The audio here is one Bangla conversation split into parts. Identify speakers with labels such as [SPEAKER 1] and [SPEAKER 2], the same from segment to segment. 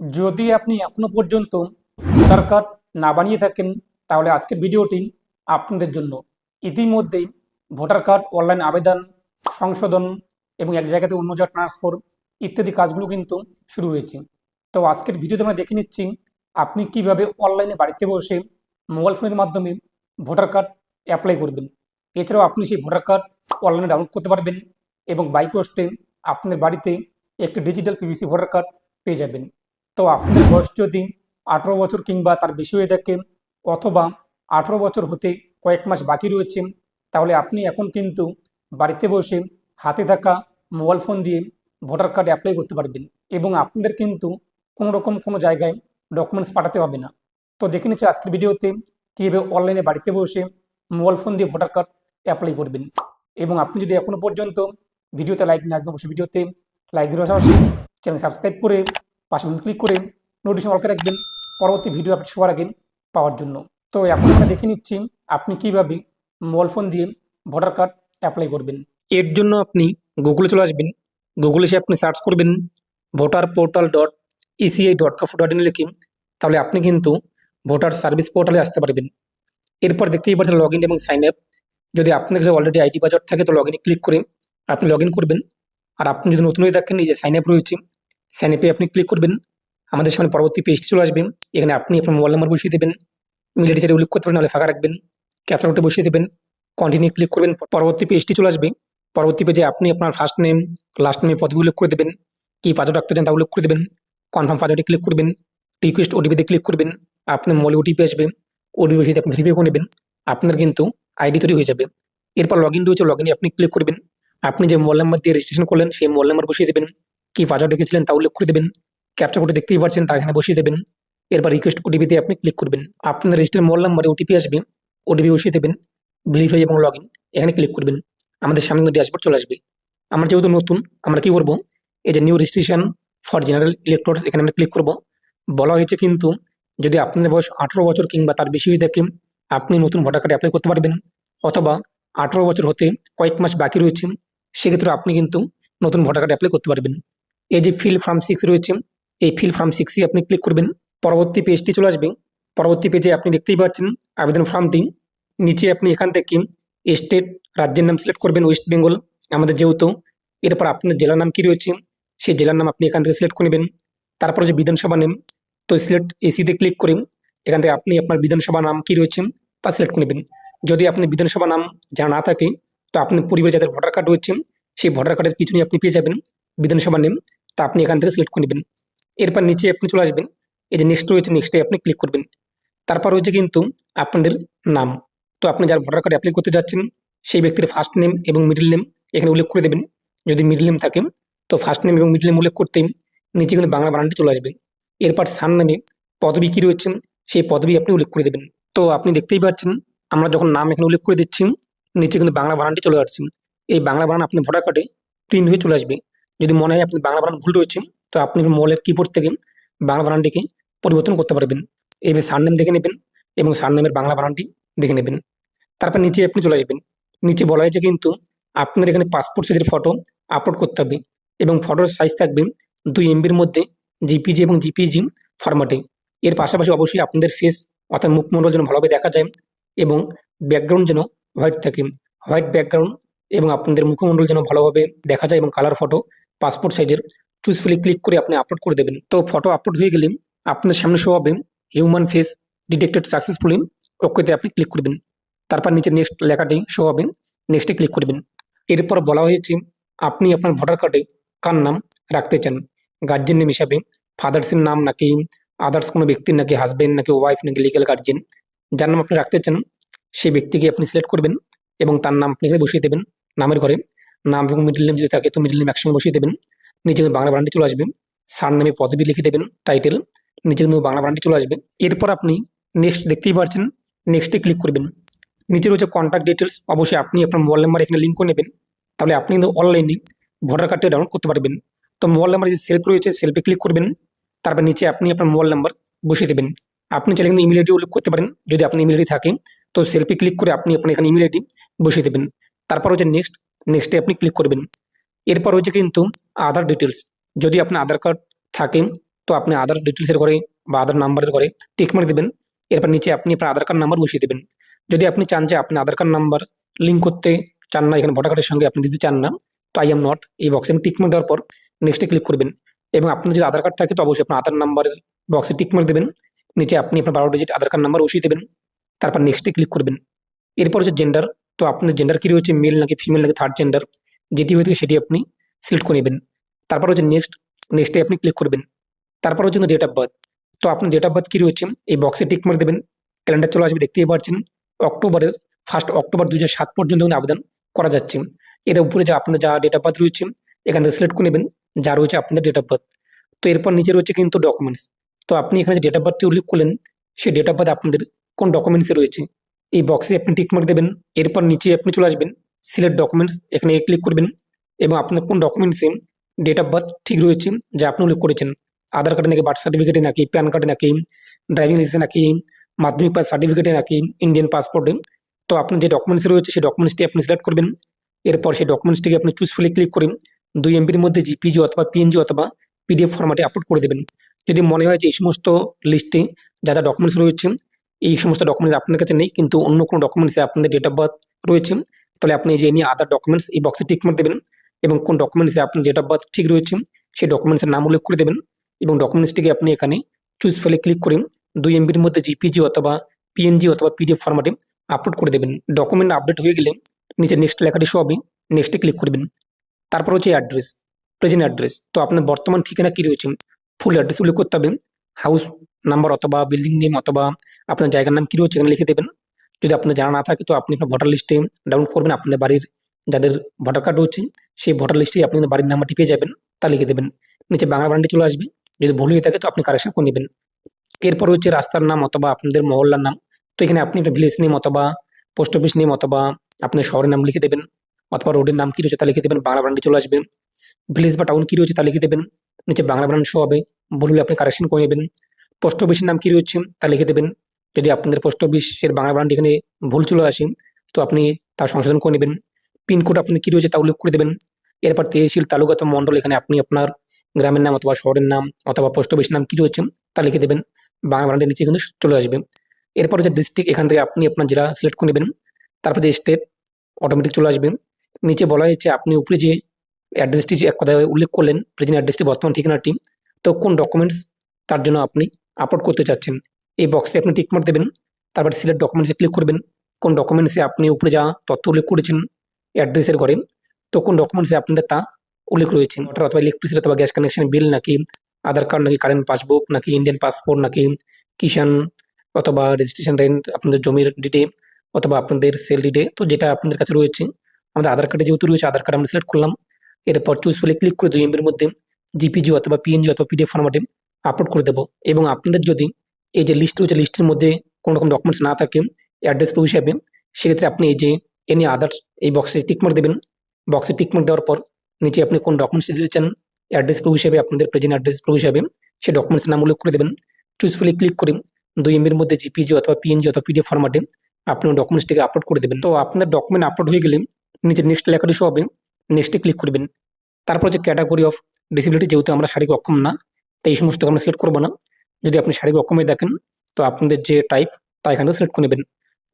[SPEAKER 1] যদি আপনি এখনও পর্যন্ত ভোটার কার্ড না বানিয়ে থাকেন, তাহলে আজকের ভিডিওটি আপনাদের জন্য। ইতিমধ্যেই ভোটার কার্ড, অনলাইন আবেদন, সংশোধন এবং এক জায়গাতে অন্য জায়গায় ট্রান্সফার ইত্যাদি কাজগুলো কিন্তু শুরু হয়েছে। তো আজকের ভিডিওতে আমরা দেখে নিচ্ছি আপনি কীভাবে অনলাইনে বাড়িতে বসে মোবাইল ফোনের মাধ্যমে ভোটার কার্ড অ্যাপ্লাই করবেন। এছাড়াও আপনি সেই ভোটার কার্ড অনলাইনে ডাউনলোড করতে পারবেন এবং বাই পোস্টে আপনার বাড়িতে একটি ডিজিটাল পিভিসি ভোটার কার্ড পেয়ে যাবেন। তো আপনার বয়স যদি আঠেরো বছর কিংবা তার বেশি হয়ে থাকে অথবা আঠেরো বছর হতে কয়েক মাস বাকি রয়েছে, তাহলে আপনি এখন কিন্তু বাড়িতে বসে হাতে থাকা মোবাইল ফোন দিয়ে ভোটার কার্ড অ্যাপ্লাই করতে পারবেন এবং আপনাদের কিন্তু কোনো রকম কোনো জায়গায় ডকুমেন্টস পাঠাতে হবে না। তো দেখে নিচ্ছি আজকের ভিডিওতে কীভাবে অনলাইনে বাড়িতে বসে মোবাইল ফোন দিয়ে ভোটার কার্ড অ্যাপ্লাই করবেন। এবং আপনি যদি এখনও পর্যন্ত ভিডিওতে লাইক না দেন, অবশ্যই ভিডিওতে লাইক দেওয়ার পাশাপাশি চ্যানেল সাবস্ক্রাইব করে পাশে ক্লিক করে নোটিফিকেশন অল করে রাখবেন, পরবর্তী ভিডিও আপনি সবার আগে পাওয়ার জন্য। তো এখন আমরা দেখে নিচ্ছি আপনি কীভাবে মোবাইল ফোন দিয়ে ভোটার কার্ড অ্যাপ্লাই করবেন। এর জন্য আপনি গুগলে চলে আসবেন। গুগলে এসে আপনি সার্চ করবেন voter portal dot ECI dot gov dot in লিখে তাহলে আপনি কিন্তু ভোটার সার্ভিস পোর্টালে আসতে পারবেন। এরপর দেখতেই পাচ্ছেন লগ ইন এবং সাইন আপ যদি আপনার কাছে অলরেডি আইডি বাজার থাকে, তো লগ ইনে ক্লিক করে আপনি লগ ইন করবেন। আর আপনি যদি নতুন হয়ে থাকেন, এই যে সাইন আপ রয়েছে সাইন আপে আপনি ক্লিক করবেন। আমাদের সামনে পরবর্তী পেজটি চলে আসবেন এখানে আপনি আপনার মোবাইল নাম্বার বসিয়ে দেবেন। মিলে টিচারে উল্লেখ করতে পারেন, নাহলে ফাঁকা রাখবেন। ক্যাপচার কোডে বসিয়ে দেবেন। কন্টিনিউ ক্লিক করবেন। পরবর্তী পেজটি চলে আসবে। পরবর্তী পেজে আপনি আপনার ফার্স্ট নেম লাস্ট নেমে পদবি উল্লেখ করে দেবেন। কী পাসওয়ার্ড রাখতে চান তা উল্লেখ করে দেবেন। কনফার্ম পাসওয়ার্ডে ক্লিক করবেন। রিকোয়েস্ট ওটিপিতে ক্লিক করবেন। আপনার মোবাইলে ওটিপি আসবে। ওটিপি বসিয়ে আপনি ভেরিফাই করে নেবেন। আপনার কিন্তু আইডি তৈরি হয়ে যাবে। এরপর লগ ইন রয়েছে লগ ইনে আপনি ক্লিক করবেন। আপনি যে মোবাইল নাম্বার দিয়ে রেজিস্ট্রেশন করলেন, সেই মোবাইল নাম্বার বসিয়ে দেবেন। কী পাসওয়ার্ড রেখেছিলেন তা উল্লেখ করে দেবেন। ক্যাপচার কোডে দেখতেই পাচ্ছেন তা এখানে বসিয়ে দেবেন। এরপর রিকোয়েস্ট ওটিপিতে আপনি ক্লিক করবেন। আপনার রেজিস্টার মোবাইল নাম্বারে ওটিপি আসবে ওটিপি বসিয়ে দেবেন ভেরিফাই এবং লগ এখানে ক্লিক করবেন। আমাদের সামনে কিন্তু ড্যাশবোর্ড চলে আসবে। আমরা যেহেতু নতুন, আমরা কি করব? এই যে new registration for general electors এখানে আমরা ক্লিক করব। বলা হয়েছে কিন্তু, যদি আপনার বয়স আঠেরো বছর কিংবা তার বেশি হয়ে থাকে, আপনি নতুন ভোটার কার্ডে অ্যাপ্লাই করতে পারবেন। অথবা আঠেরো বছর হতে কয়েক মাস বাকি রয়েছে, সেক্ষেত্রে আপনি কিন্তু নতুন ভোটার কার্ডে অ্যাপ্লাই করতে পারবেন। এই যে ফিল ফর্ম সিক্স রয়েছে, এই ফিল ফর্ম সিক্সে আপনি ক্লিক করবেন, পরবর্তী পেজটি চলে আসবে। পরবর্তী পেজে আপনি দেখতেই পাচ্ছেন আবেদন ফর্মটি নিচে আপনি এখান থেকে স্টেট রাজ্যের নাম সিলেক্ট করবেন ওয়েস্ট বেঙ্গল আমাদের যেহেতু। এরপর আপনার জেলার নাম কী রয়েছে, সেই জেলার নাম আপনি এখান থেকে সিলেক্ট করে নেবেন। তারপর যে বিধানসভা নেম তো সিলেক্ট এসিতে ক্লিক করে এখান থেকে আপনি আপনার বিধানসভা নাম কী রয়েছে, তা সিলেক্ট করে নেবেন। যদি আপনি বিধানসভা নাম জানা না থাকে, তো আপনি পরিবারে যাদের ভোটার কার্ড রয়েছে, সেই ভোটার কার্ডের পিছনে আপনি পেয়ে যাবেন বিধানসভা নেম তা আপনি এখান থেকে সিলেক্ট করে নেবেন। এরপর নিচে আপনি চলে আসবেন। এই যে নেক্সট রয়েছে নেক্সটে আপনি ক্লিক করবেন। তারপর রয়েছে কিন্তু আপনাদের নাম। তো আপনি যার ভোটার কার্ড অ্যাপ্লাই করতে যাচ্ছেন, সেই ব্যক্তির ফার্স্ট নেম এবং মিডল নেম এখানে উল্লেখ করে দেবেন। যদি মিডল নেম থাকে, তো ফার্স্ট নেম এবং মিডল নেম উল্লেখ করতে নিচে কিন্তু বাংলা বানানটি চলে আসবে। এরপর সান নামে পদবি কী রয়েছে, সেই পদবি আপনি উল্লেখ করে দেবেন। তো আপনি দেখতেই পাচ্ছেন, আমরা যখন নাম এখানে উল্লেখ করে দিচ্ছি, নিচে কিন্তু বাংলা বানানটি চলে আসছে। এই বাংলা বানান আপনার ভোটার কার্ডে প্রিন্ট হয়ে চলে আসবে। যদি মনে হয় আপনি বাংলা বানান ভুল রয়েছে, তো আপনি মোবাইলের কিবোর্ড থেকে বাংলা বানানটিকে পরিবর্তন করতে পারবেন। এইভাবে সার নেম দেখে নেবেন এবং সার নেমের বাংলা বানানটি দেখে নেবেন। তারপর নিচে আপনি চলে আসবেন। নিচে বলা হয়েছে কিন্তু আপনার এখানে পাসপোর্ট সাইজের ফটো আপলোড করতে হবে এবং ফটোর সাইজ থাকবে দুই এমবির মধ্যে জিপিজি এবং জিপিজি ফরম্যাটে এর পাশাপাশি অবশ্যই আপনাদের ফেস অর্থাৎ মুখমণ্ডল যেন ভালোভাবে দেখা যায় এবং ব্যাকগ্রাউন্ড যেন হোয়াইট থাকে। হোয়াইট ব্যাকগ্রাউন্ড এবং আপনাদের মুখমণ্ডল যেন ভালোভাবে দেখা যায় এবং কালার ফটো পাসপোর্ট সাইজের চুজফুলি ক্লিক করে আপনি আপলোড করে দেবেন। তো ফটো আপলোড হয়ে গেলে আপনার সামনে শো হবে হিউম্যান ফেস ডিটেক্টেড সাকসেসফুলি ওকেতে আপনি ক্লিক করবেন। তারপর নিচে নেক্সট লেখাটি শো হবে নেক্সটে ক্লিক করবেন। এরপর বলা হয়েছে, আপনি আপনার ভোটার কার্ডে কার নাম রাখতে চান? গার্জেন নেম হিসাবে ফাদার্সের নাম নাকি আদার্স কোনো ব্যক্তির নাকি হাজবেন্ড নাকি ওয়াইফ নাকি লিগাল গার্জেন যার নাম আপনি রাখতে চান, সেই ব্যক্তিকে আপনি সিলেক্ট করবেন এবং তার নাম আপনি এখানে বসিয়ে দেবেন। নামের ঘরে। নাম এবং মিডিল নেম যদি থাকে তো মিডিল নেম একসঙ্গে বসিয়ে দেবেন। নিচে কিন্তু বাংলা বানানটি চলে আসবে। সার নামে পদবি লিখে দেবেন টাইটেল নিচে কিন্তু বাংলা বানানটি চলে আসবে। এরপর আপনি নেক্সট দেখতেই পাচ্ছেন নেক্সটে ক্লিক করবেন। নিচে রয়েছে কন্ট্যাক্ট ডিটেলস অবশ্যই আপনি আপনার মোবাইল নাম্বার এখানে লিঙ্ক করে নেবেন। তাহলে আপনি কিন্তু অনলাইনে ভোটার কার্ডটা ডাউনলোড করতে পারবেন। তো মোবাইল নাম্বার যে সেলফ রয়েছে সেলফে ক্লিক করবেন। তারপর নিচে আপনি আপনার মোবাইল নাম্বার বসিয়ে দেবেন। আপনি চাইলে কিন্তু ইমেল আইডি উল্লেখ করতে পারেন। যদি আপনি ইমেল আইডি থাকে, তো সেলফি ক্লিক করে আপনি আপনার এখানে ইমেল আইডি বসিয়ে দেবেন। তারপর হচ্ছে নেক্সট নেক্সটে আপনি ক্লিক করবেন। এরপর হচ্ছে কিন্তু আধার ডিটেলস যদি আপনার আধার কার্ড থাকে, তো আপনি আধার ডিটেলসের ঘরে বা আধার নাম্বারের ঘরে টিক মার্ক দেবেন। এরপর নিচে আপনি আপনার আধার কার্ড নাম্বার বসিয়ে দেবেন। যদি আপনি চান যে আপনি আধার কার্ড নাম্বার লিঙ্ক করতে চান না, এখানে ভোটার কার্ডের সঙ্গে আপনি দিতে চান না, তো আই এম নট এই বক্সে টিক মার্ক দেওয়ার পর নেক্সটে ক্লিক করবেন। এবং আপনার যদি আধার কার্ড থাকে, তো অবশ্যই আপনার আধার নাম্বারের বক্সে টিক মার্ক দেবেন। নিচে আপনি আপনার বারো ডিজিট আধার কার্ড নাম্বার বসিয়ে দেবেন। তারপর নেক্সটে ক্লিক করবেন। এরপর হচ্ছে জেন্ডার তো আপনার জেন্ডার কী রয়েছে মেল নাকি ফিমেল নাকি থার্ড জেন্ডার যেটি হয়ে থাকে সেটি আপনি সিলেক্ট করে নেবেন। তারপর হচ্ছে নেক্সট নেক্সটে আপনি ক্লিক করবেন। তারপর হচ্ছে ডেট অফ বার্থ তো আপনার ডেট অফ বার্থ কী রয়েছে, এই বক্সে টিক মার্ক দেবেন। ক্যালেন্ডার চলে আসবে, দেখতেই পাচ্ছেন। অক্টোবরের ফার্স্ট অক্টোবর দু পর্যন্ত আবেদন করা যাচ্ছে। এর উপরে যা আপনার যা ডেট অফ বার্থ রয়েছে, এখান থেকে সিলেক্ট করে নেবেন, যা রয়েছে আপনাদের ডেট অফ বার্থ তো এরপর নিচে রয়েছে কিন্তু ডকুমেন্টস তো আপনি এখানে যে ডেট অফ বার্থটি উল্লেখ করলেন, সেই ডেট অফ বার্থ আপনাদের কোন ডকুমেন্টসে রয়েছে? এই বক্সে আপনি টিক মার্ক দেবেন, এরপর নিচে আপনি চলে আসবেন সিলেক্ট ডকুমেন্টস এখানে ক্লিক করবেন এবং আপনার কোন ডকুমেন্টসে ডেট অফ বার্থ ঠিক রয়েছে যা আপনি উল্লেখ করেছেন। আধার কার্ডে নাকি বার্থ সার্টিফিকেটে নাকি প্যান কার্ডে নাকি ড্রাইভিং লাইসেন্সে নাকি, মাধ্যমিক পাস সার্টিফিকেটে নাকি ইন্ডিয়ান পাসপোর্টে তো আপনার যে ডকুমেন্টস রয়েছে, সেই ডকুমেন্টসটি আপনি সিলেক্ট করবেন। এরপর সেই ডকুমেন্টসটিকে আপনি চুজ ফেলে ক্লিক করে দুই এমবির মধ্যে জিপিজি অথবা পিএনজি অথবা পিডিএফ ফরম্যাটে আপলোড করে দেবেন। যদি মনে হয় যে এই সমস্ত লিস্টে যা যা ডকুমেন্টস রয়েছে এই সমস্ত ডকুমেন্টস আপনার কাছে নেই, কিন্তু অন্য কোনো ডকুমেন্টসে আপনাদের ডেট অফ বার্থ রয়েছে, তাহলে আপনি যে নিয়ে আদার ডকুমেন্টস এই বক্সে টিক মার দেবেন এবং কোন ডকুমেন্টসে আপনার ডেট অফ বার্থ ঠিক রয়েছে, সেই ডকুমেন্টসের নাম উল্লেখ করে দেবেন এবং ডকুমেন্টসটিকে আপনি এখানে চুজ ফেলে ক্লিক করে দুই এমবির মধ্যে জিপিজি অথবা পিএনজি অথবা পিডিএফ ফরম্যাটে আপলোড করে দেবেন। ডকুমেন্ট আপডেট হয়ে গেলে নিচে নেক্সট লেখাটি শো হবে নেক্সটে ক্লিক করবেন। তারপর হচ্ছে অ্যাড্রেস প্রেজেন্ট অ্যাড্রেস তো আপনার বর্তমান ঠিকানা কী রয়েছে? ফুল অ্যাড্রেস উল্লেখ করতে হবে হাউস নাম্বার অথবা বিল্ডিং নেম অথবা আপনার জায়গার নাম কী রয়েছে এখানে লিখে দেবেন। যদি আপনার জানা না থাকে তো আপনি আপনার ভোটার লিস্টে ডাউনলোড করবেন। আপনাদের বাড়ির যাদের ভোটার কার্ড রয়েছে, সেই ভোটার লিস্টে আপনি বাড়ির নাম্বারটি পেয়ে যাবেন, তা লিখে দেবেন। নিচে বাংলা বানানটি চলে আসবে। যদি ভুল হয়ে থাকে তো আপনি কারেকশন করে নেবেন। এরপর হচ্ছে রাস্তার নাম অথবা আপনাদের মহল্লার নাম। তো এখানে আপনি একটা ভিলেজ নেম অথবা পোস্ট অফিস নেম অথবা আপনার শহরের নাম লিখে দেবেন। অথবা রোডের নাম কী রয়েছে তা লিখে দেবেন। বাংলা বানানটি চলে আসবে। ভিলেজ বা টাউন কী রয়েছে তা লিখে দেবেন। নিচে বাংলা বানান শো হবে। ভুল হলে আপনি কারেকশন করে নেবেন। পোস্ট অফিসের নাম কী রয়েছে তা লিখে দেবেন। যদি আপনাদের পোস্ট অফিসের বাংলা বানানটি এখানে ভুল চলে আসে, তো আপনি তার সংশোধন করে নেবেন। পিনকোড আপনি কী রয়েছে তা উল্লেখ করে দেবেন। এরপর তহসিল তালুকাত মণ্ডল এখানে আপনি আপনার গ্রামের নাম অথবা শহরের নাম অথবা পোস্ট অফিসের নাম কী রয়েছে তা লিখে দেবেন। বাংলা বানানটির নিচে কিন্তু চলে আসবে। এরপর যে ডিস্ট্রিক্ট এখান থেকে আপনি আপনার জেলা সিলেক্ট করে নেবেন। তারপর স্টেট অটোমেটিক চলে আসবে। নিচে বলা হয়েছে আপনি উপরে যে অ্যাড্রেসটি এক কথায় উল্লেখ করলেন, প্রেজেন্ট অ্যাড্রেসটি বর্তমান ঠিকানাটি, তো কোন ডকুমেন্টস তার জন্য আপনি আপলোড করতে চাচ্ছেন, এই বক্সে আপনি টিক মার্ক দেবেন, তারপর সিলেক্ট ডকুমেন্টসে ক্লিক করবেন। কোন ডকুমেন্টসে আপনি উপরে যা তথ্য উল্লেখ করেছেন অ্যাড্রেসের ঘরে, তো কোন ডকুমেন্টসে আপনাদের তা উল্লেখ রয়েছে ওটার অথবা ইলেকট্রিসিটি অথবা গ্যাস কানেকশন বিল নাকি আধার কার্ড নাকি কারেন্ট পাসবুক নাকি ইন্ডিয়ান পাসপোর্ট নাকি কিষান অথবা রেজিস্ট্রেশন রেন্ট আপনাদের জমির ডিটে অথবা আপনাদের সেল ডিটে তো যেটা আপনাদের কাছে রয়েছে, আমাদের আধার কার্ডে যেহেতু রয়েছে আধার কার্ড আমরা সিলেক্ট করলাম। এরপর চুজ ফেলে ক্লিক করে দুই এমবির মধ্যে জিপিজি অথবা পিএনজি অথবা পিডিএফ ফরম্যাটে আপলোড করে দেবো। এবং আপনাদের যদি এই যে লিস্ট রয়েছে লিস্টের মধ্যে কোনো রকম ডকুমেন্টস না থাকে অ্যাড্রেস প্রুফ হিসাবে, সেক্ষেত্রে আপনি এই যে এনি আদার্স এই বক্সে টিকমার্ক দেবেন। বক্সে টিকমার্ক দেওয়ার পর নিচে আপনি কোন ডকুমেন্টস দিতে চান অ্যাড্রেস প্রুফ হিসাবে, আপনাদের প্রেজেন্ট অ্যাড্রেস প্রুফ হিসাবে, সেই ডকুমেন্টসের নাম উল্লেখ করে দেবেন। চুজফুলি ক্লিক করে দুই এমবির মধ্যে জিপিজি অথবা পিএনজি অথবা পিডিএফ ফরম্যাটে আপনি ডকুমেন্টসটিকে আপলোড করে দেবেন। তো আপনার ডকুমেন্ট আপলোড হয়ে গেলে নিচে নেক্সট লেখাটি শো হবে নেক্সটে ক্লিক করবেন। তারপর যে ক্যাটাগরি অফ ডিসিবিলিটি যেহেতু আমরা শারীরিক অক্ষম না তো এই সমস্ত আমরা সিলেক্ট করব না। যদি আপনি শারীরিক অক্ষমে দেখেন, তো আপনাদের যে টাইপ তা এখান সিলেক্ট করে নেবেন।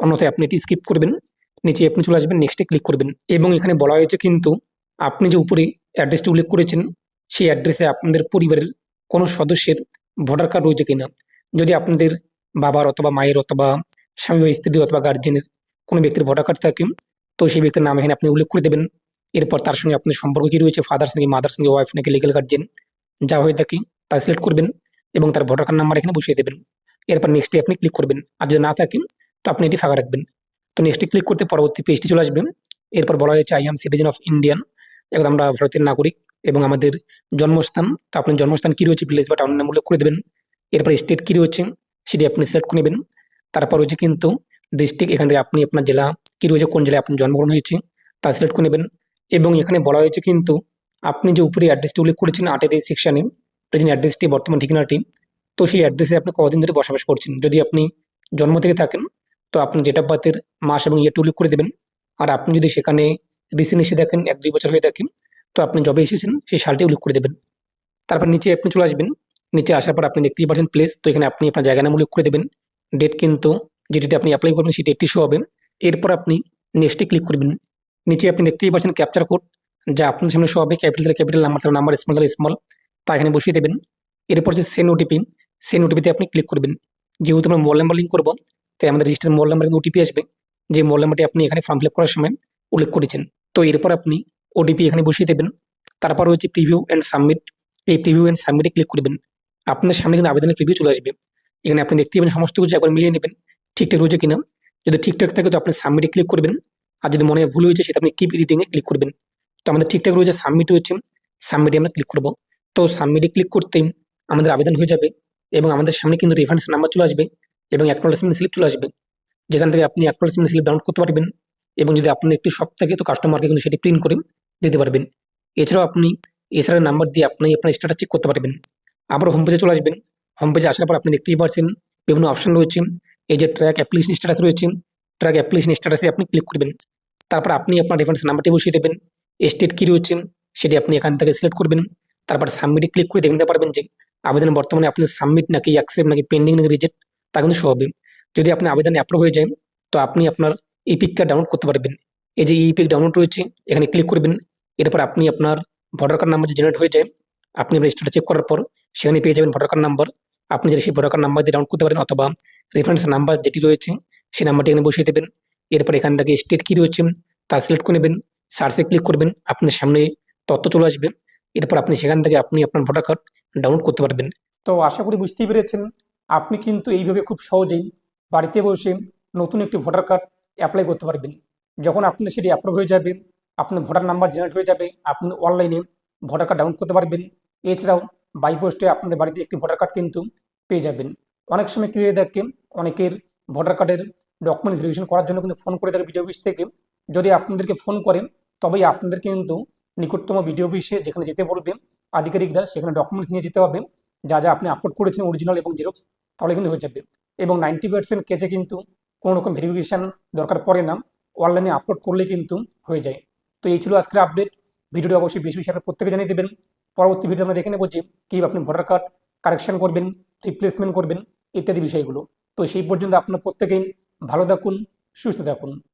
[SPEAKER 1] অন্যথায় আপনি এটি স্কিপ করবেন, নিচে আপনি চলে আসবেন নেক্সটে ক্লিক করবেন। এবং এখানে বলা হয়েছে কিন্তু, আপনি যে উপরে অ্যাড্রেসটি উল্লেখ করেছেন, সেই অ্যাড্রেসে আপনাদের পরিবারের কোনো সদস্যের ভোটার কার্ড রয়েছে কিনা। যদি আপনাদের বাবার অথবা মায়ের অথবা স্বামী বা স্ত্রী অথবা গার্জেনের কোনো ব্যক্তির ভোটার কার্ড থাকে, তো সেই ব্যক্তির নাম এখানে আপনি উল্লেখ করে দেবেন। এরপর তার সঙ্গে আপনার সম্পর্ক কী রয়েছে ফাদার্স নাকি মাদার্স নাকি ওয়াইফ নাকি লিগেল গার্জেন যা হয়ে থাকে তা সিলেক্ট করবেন এবং তার ভোটার কার্ড নাম্বার এখানে বসিয়ে দেবেন। এরপর নেক্সটে আপনি ক্লিক করবেন। আর যদি না থাকেন তো আপনি এটি ফাঁকা রাখবেন। তো নেক্সটে ক্লিক করতে পরবর্তী পেজটি চলে আসবে। এরপর বলা হয়েছে I am citizen of Indian এখন আমরা ভারতের নাগরিক এবং আমাদের জন্মস্থান। তো আপনার জন্মস্থান কী রয়েছে ভিলেজ বা টাউনের নাম উল্লেখ করে দেবেন। এরপর স্টেট কী রয়েছে, সেটি আপনি সিলেক্ট করে নেবেন। তারপর হচ্ছে কিন্তু ডিস্ট্রিক্ট এখান থেকে আপনি আপনার জেলা কী রয়েছে, কোন জেলায় আপনার জন্মগ্রহণ হয়েছে, তা সিলেক্ট করে নেবেন। এবং এখানে বলা হয়েছে কিন্তু আপনি যে উপরে অ্যাড্রেসটি উল্লেখ করেছেন, আটের এই সেকশানে প্রেজেন্ট অ্যাড্রেসটি বর্তমান ঠিকানাটি, তো সেই অ্যাড্রেসে আপনি কদিন ধরে বসবাস করছেন? যদি আপনি জন্ম থেকে থাকেন, তো আপনি ডেট অফ বার্থের মাস এবং ইয়েটি উল্লেখ করে দেবেন। আর আপনি যদি সেখানে রিসেন্ট এসে দেখেন, এক দুই বছর হয়ে থাকেন তো আপনি জবে এসেছেন, সেই সালটি উল্লেখ করে দেবেন। তারপর নিচে আপনি চলে আসবেন। নিচে আসার পর আপনি দেখতেই পাচ্ছেন প্লেস তো এখানে আপনি আপনার জায়গা নাম উল্লেখ করে দেবেন। ডেট কিন্তু যে ডেটে আপনি অ্যাপ্লাই করবেন, সেই ডেটটি শো হবে। এরপর আপনি নেক্সটে ক্লিক করবেন। নিচে আপনি দেখতেই পাচ্ছেন ক্যাপচার কোড যা আপনার সামনে শো হবে ক্যাপিটাল ক্যাপিটাল নাম্বার তার নাম্বার স্মল তাহলে স্মল তা এখানে বসিয়ে দেবেন। এরপর যে সেন ওটিপি সেন ওটিপিতে আপনি ক্লিক করবেন। যেহেতু আমরা মোবাইল নাম্বার লিঙ্ক করব, তাই আমাদের রেজিস্টার মোবাইল নাম্বার ওটিপি আসবে। যে মোবাইল নাম্বারটি আপনি এখানে ফর্ম ফিল করার সময় উল্লেখ করেছেন। তো এরপর আপনি ওটিপি এখানে বসিয়ে দেবেন। তারপর হচ্ছে প্রিভিউ অ্যান্ড সাবমিট এই প্রিভিউ অ্যান্ড সাবমিটে ক্লিক করবেন। আপনার সামনে কিন্তু আবেদনের প্রিভিউ চলে আসবে। এখানে আপনি দেখতে পাবেন সমস্ত কিছু একবার মিলিয়ে নেবেন। ঠিকঠাক রয়েছে কিনা। যদি ঠিকঠাক থাকে তো আপনি সাবমিটে ক্লিক করবেন। আর যদি মনে ভুল হয়েছে সেটা আপনি কিপ এডিটিংয়ে ক্লিক করবেন। তো আমাদের ঠিকঠাক রয়েছে সাবমিট হয়েছে সাবমিটে আমরা ক্লিক করব। তো সাবমিটে ক্লিক করতেই আমাদের আবেদন হয়ে যাবে এবং আমাদের সামনে কিন্তু রেফারেন্স নাম্বার চলে আসবে এবং অ্যাকনোলেজমেন্ট স্লিপ চলে আসবে। যেখান থেকে আপনি অ্যাকনোলেজমেন্ট স্লিপ ডাউনলোড করতে পারবেন এবং যদি আপনি একটি শপ থাকে, তো কাস্টমারকে কিন্তু সেটি প্রিন্ট করে দিতে পারবেন। এছাড়াও আপনি এছাড়া নাম্বার দিয়ে আপনি আপনার স্ট্যাটাস চেক করতে পারবেন। আবার হোম পেজে চলে আসবেন। হোম পেজে আসার পর আপনি দেখতেই পারছেন বিভিন্ন অপশন রয়েছে। এই যে ট্র্যাক অ্যাপ্লিকেশন স্ট্যাটাস রয়েছে ট্র্যাক অ্যাপ্লিকেশন স্ট্যাটাসে আপনি ক্লিক করবেন। তারপর আপনি আপনার রেফারেন্স নাম্বারটি বসিয়ে দেবেন। স্টেট কী রয়েছে, সেটি আপনি এখান থেকে সিলেক্ট করবেন। তারপর সাবমিটে ক্লিক করে দেখে পারবেন যে আবেদন বর্তমানে আপনি সাবমিট নাকি অ্যাকসেপ্ট নাকি পেন্ডিং নাকি রিজেক্ট তা কিন্তু শো হবে। যদি আপনি আবেদন অ্যাপ্রুভ হয়ে যায়, তো আপনি আপনার ইপিক কার্ড ডাউনলোড করতে পারবেন। এই যে ইপিক ডাউনলোড রয়েছে, এখানে ক্লিক করবেন। এরপর আপনি আপনার ভোটার কার্ড নাম্বার যে জেনারেট হয়ে যায়, আপনি আপনার স্টেটাস চেক করার পর সেখানে পেয়ে যাবেন ভোটার কার্ড নাম্বার আপনি যদি সেই ভোটার কার্ড নাম্বার দিয়ে ডাউনলোড করতে পারেন অথবা রেফারেন্স নাম্বার যেটি রয়েছে, সেই নাম্বারটি এখানে বসিয়ে দেবেন। এরপর এখান থেকে স্টেট কী রয়েছে, তা সিলেক্ট করে নেবেন। সার্চে ক্লিক করবেন আপনার সামনে তথ্য চলে আসবে। এরপর আপনি সেখান থেকে আপনি আপনার ভোটার কার্ড ডাউনলোড করতে পারবেন। তো আশা করি বুঝতেই পেরেছেন, আপনি কিন্তু এইভাবে খুব সহজেই বাড়িতে বসে নতুন একটি ভোটার কার্ড অ্যাপ্লাই করতে পারবেন। যখন আপনার সেটি অ্যাপ্রুভ হয়ে যাবে, আপনার ভোটার নাম্বার জেনারেট হয়ে যাবে, আপনি অনলাইনে ভোটার কার্ড ডাউনলোড করতে পারবেন। এছাড়াও বাই পোস্টে আপনাদের বাড়িতে একটি ভোটার কার্ড কিন্তু পেয়ে যাবেন। অনেক সময় কী হয়ে থাকে, অনেকের ভোটার কার্ডের ডকুমেন্টস ভেরিফিকেশন করার জন্য কিন্তু ফোন করে থাকে বিডিও অফিস থেকে। যদি আপনাদেরকে ফোন করেন, তবেই আপনাদের কিন্তু নিকটতম বিডিও অফিসে যেখানে যেতে বলবে আধিকারিকরা সেখানে ডকুমেন্টস নিয়ে যেতে হবে যা যা আপনি আপলোড করেছেন অরিজিনাল এবং জেরক্স তাহলে কিন্তু হয়ে যাবে। এবং নাইনটি পার্সেন্ট কেজে কিন্তু কোনো রকম ভেরিফিকেশান দরকার পড়ে না অনলাইনে আপলোড করলে কিন্তু হয়ে যায়। তো এই ছিল আজকের আপডেট ভিডিওটি অবশ্যই বেশি বেশি প্রত্যেকে জানিয়ে দেবেন। পরবর্তী ভিডিও আমরা দেখে নেব যে কীভাবে আপনি ভোটার কার্ড কারেকশন করবেন রিপ্লেসমেন্ট করবেন, ইত্যাদি বিষয়গুলো। তো সেই পর্যন্ত আপনার প্রত্যেকেই ভালো থাকুন, সুস্থ থাকুন।